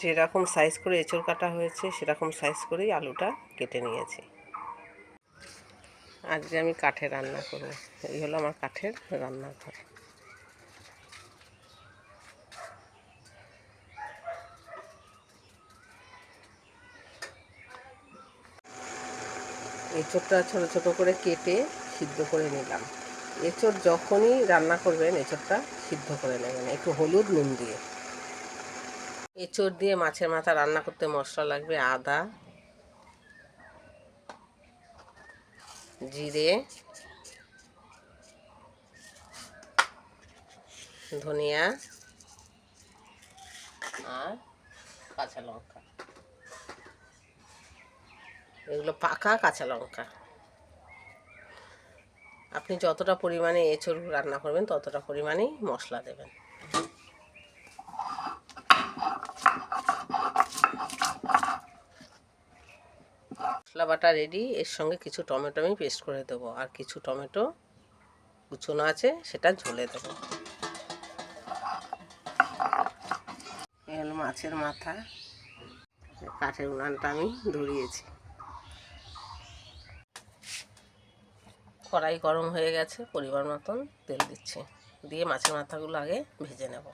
যেরকম সাইজ করে এঁচড় কাটা হয়েছে, সেরকম সাইজ করেই আলুটা কেটে নিয়েছি। আজকে আমি কাঠে রান্না করব। এই হলো আমার কাঠের রান্নাঘর। এঁচড়টা ছোটো ছোটো করে কেটে সিদ্ধ করে নিলাম। এঁচড় যখনই রান্না করবেন, এঁচড়টা সিদ্ধ করে নেবেন, একটু হলুদ নুন দিয়ে। এঁচড় দিয়ে মাছের মাথা রান্না করতে মশলা লাগবে আদা, জিরে, ধনিয়া আর কাঁচা লঙ্কা। এগুলো পাকা কাঁচা লঙ্কা। আপনি যতটা পরিমাণে এঁচড় রান্না করবেন, ততটা পরিমাণেই মশলা দেবেন। মশলা বাটা রেডি এর সঙ্গে কিছু টমেটো আমি পেস্ট করে দেবো। আর কিছু টমেটো কুচনো আছে, সেটা ঝোলে দেবো। এই হলো মাছের মাথা, কাঠের উনানটা আমি ধরিয়েছি। কড়াই গরম হয়ে গেছে, পরিমাণ মতন তেল দিচ্ছি। দিয়ে মাছের মাথাগুলো আগে ভেজে নেব।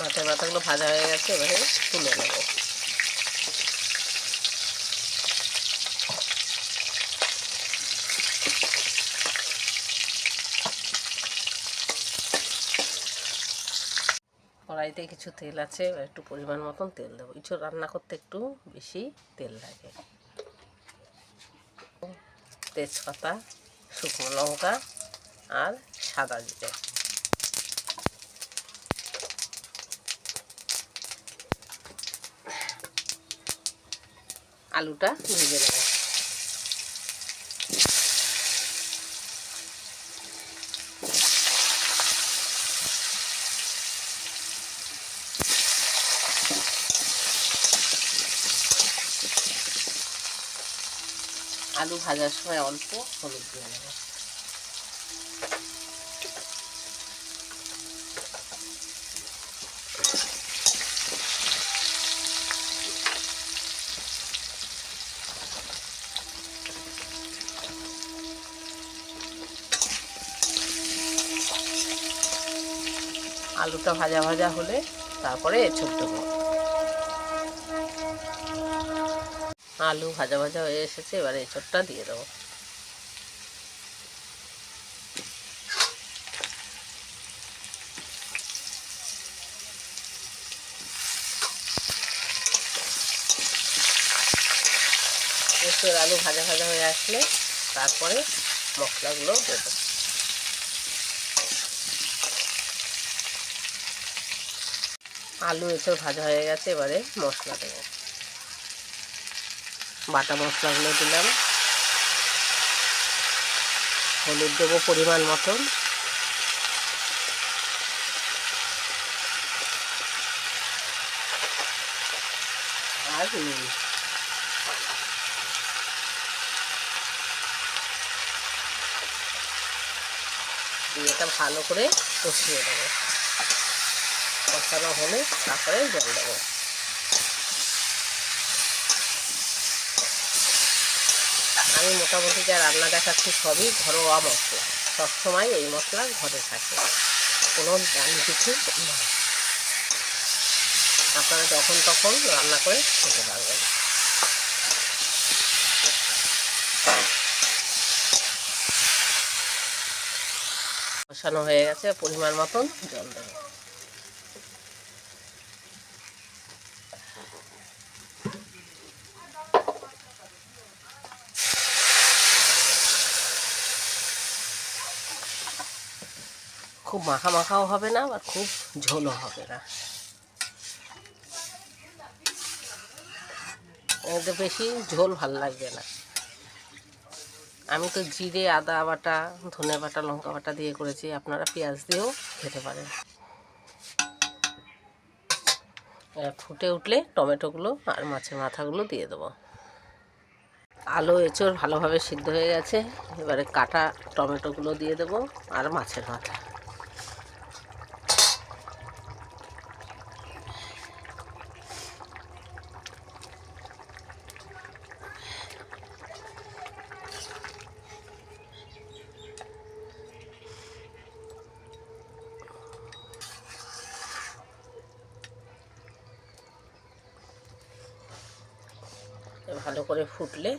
মাছের মাথাগুলো ভাজা হয়ে গেছে, এবারে তুলে নেব। কড়াইতে কিছু তেল আছে, এবার একটু পরিমাণ মতন তেল দেবো। কিছু রান্না করতে একটু বেশি তেল লাগে। তেজপাতা, শুকনো লঙ্কা আর সাদা জিরে। আলুটা ভেজে নেব। আলু ভাজার সময় অল্প হলুদ দিয়ে নেব। আলুটা ভাজা ভাজা হলে তারপরে এঁচড় দেবো। আলু ভাজা ভাজা হয়ে এসেছে, এবারে এঁচড়টা দিয়ে দেবো। আলু ভাজা ভাজা হয়ে আসলে তারপরে মশলাগুলো দেবো। আলু এসব ভাজা হয়ে গেছে, এবারে মশলা দেবো। বাটা মশলাগুলো দিলাম। হলুদ দেবো পরিমাণ মতন। আর নুন। দিয়ে এটা ভালো করে কষিয়ে দেবো কষানো হলে তারপরে জল দেবো। আমি মোটামুটি যা রান্না দেখাচ্ছি সবই ঘরোয়া মশলা। সবসময় এই মশলা ঘরে থাকে। কোনো দাম কিছু আপনারা যখন তখন রান্না করে খেতে পারবেন। কষানো হয়ে গেছে পরিমাণ মতন জল দেবো। খুব মাখা মাখাও হবে না বা খুব ঝোলও হবে না। এতে বেশি ঝোল ভালো লাগবে না। আমি তো জিরে, আদা বাটা, ধনে বাটা, লঙ্কা বাটা দিয়ে করেছি। আপনারা পেঁয়াজ দিয়েও খেতে পারেন। ফুটে উঠলে টমেটোগুলো আর মাছের মাথাগুলো দিয়ে দেবো। আলু, এঁচড় ভালোভাবে সিদ্ধ হয়ে গেছে। এবারে কাটা টমেটোগুলো দিয়ে দেবো আর মাছের মাথা। ভালো করে ফুটলে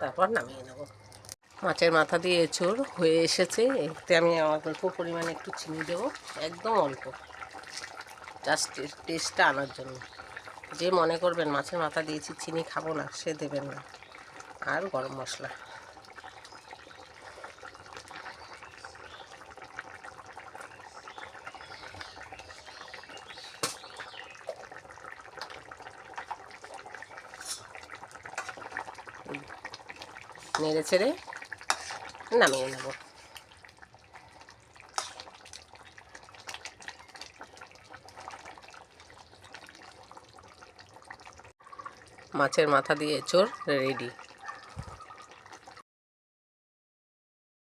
তারপর নামিয়ে নেব। মাছের মাথা দিয়ে এঁচড় হয়ে এসেছে। এতে আমি আমার অল্প পরিমাণে একটু চিনি দেবো, একদম অল্প। জাস্ট টেস্টটা আনার জন্য। যে মনে করবেন, মাছের মাথা দিয়েছি, চিনি খাব না, সে দেবেন না। আর গরম মশলা। নেড়ে ছেড়ে নামিয়ে নেব। মাছের মাথা দিয়ে চোর রেডি।